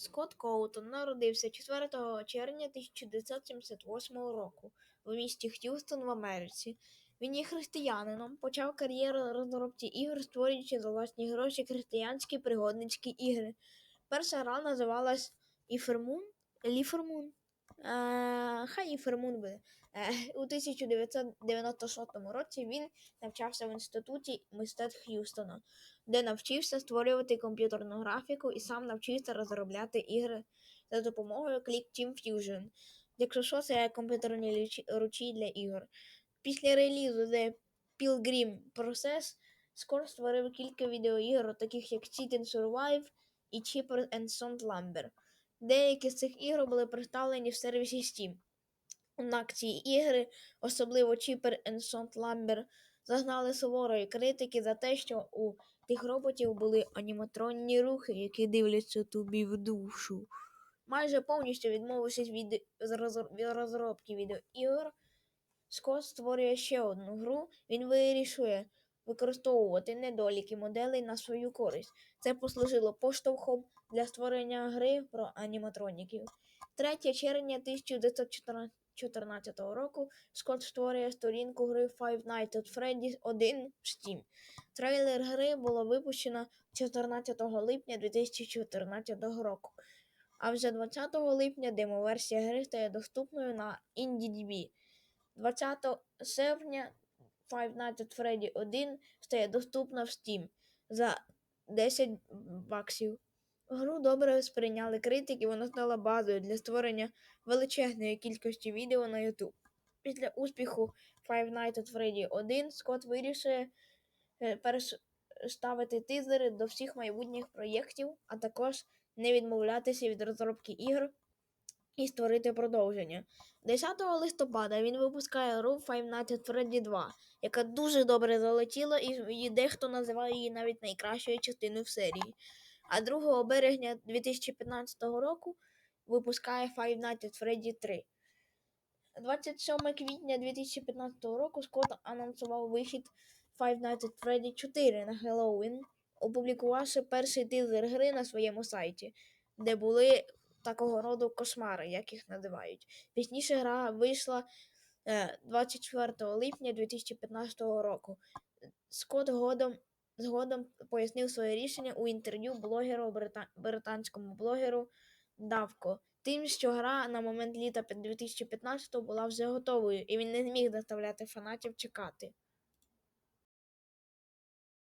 Скотт Коутон народився 4 червня 1978 року в місті Х'юстон в Америці. Він є християнином, почав кар'єру розробці ігор, створюючи за власні гроші християнські пригодницькі ігри. Перша гра називалась Іфермун. Ліфермун. Е, хай Іфермун буде. Е, у 1996 році він навчався в інституті мистецтв Х'юстона, де навчився створювати комп'ютерну графіку і сам навчився розробляти ігри за допомогою Click Team Fusion. Якщо що, це комп'ютерні ручі для ігор. Після релізу The Pilgrim Process Скор створив кілька відеоігор, таких як Cheat and Survive і Cheaper and Sound Lumber. Деякі з цих ігор були представлені в сервісі Steam. Однак ці ігри, особливо Cheaper and Sound Lumber, зазнали суворої критики за те, що у тих роботів були аніматронні рухи, які дивляться тобі в душу. Майже повністю відмовившись від розробки відеоігор, Скотт створює ще одну гру. Він вирішує використовувати недоліки моделей на свою користь. Це послужило поштовхом для створення гри про аніматроніків. 3 червня 1914 року Скотт створює сторінку гри Five Nights at Freddy's 1 в Steam. Трейлер гри було випущено 14 липня 2014 року. А вже 20 липня демоверсія гри стає доступною на IndieDB. 20 серпня Five Nights at Freddy 1 стає доступна в Steam за 10 баксів. Гру добре сприйняли критики, вона стала базою для створення величезної кількості відео на YouTube. Після успіху Five Nights at Freddy 1 Скотт вирішує е, переставити тизери до всіх майбутніх проєктів, а також не відмовлятися від розробки ігор і створити продовження. 10 листопада він випускає гру Nights at Freddy 2, яка дуже добре залетіла, і дехто називає її навіть найкращою частиною в серії. А 2 березня 2015 року випускає Five Nights at Freddy 3. 27 квітня 2015 року Скотт анонсував вихід Five Nights at Freddy 4 на Хеллоуін, опублікувавши перший тизер гри на своєму сайті, де були такого роду кошмари, як їх називають. Пізніше гра вийшла е, 24 липня 2015 року. Скотт згодом, згодом пояснив своє рішення у інтерв'ю блогеру брита... британському блогеру Давко. Тим, що гра на момент літа 2015 була вже готовою, і він не зміг заставляти фанатів чекати.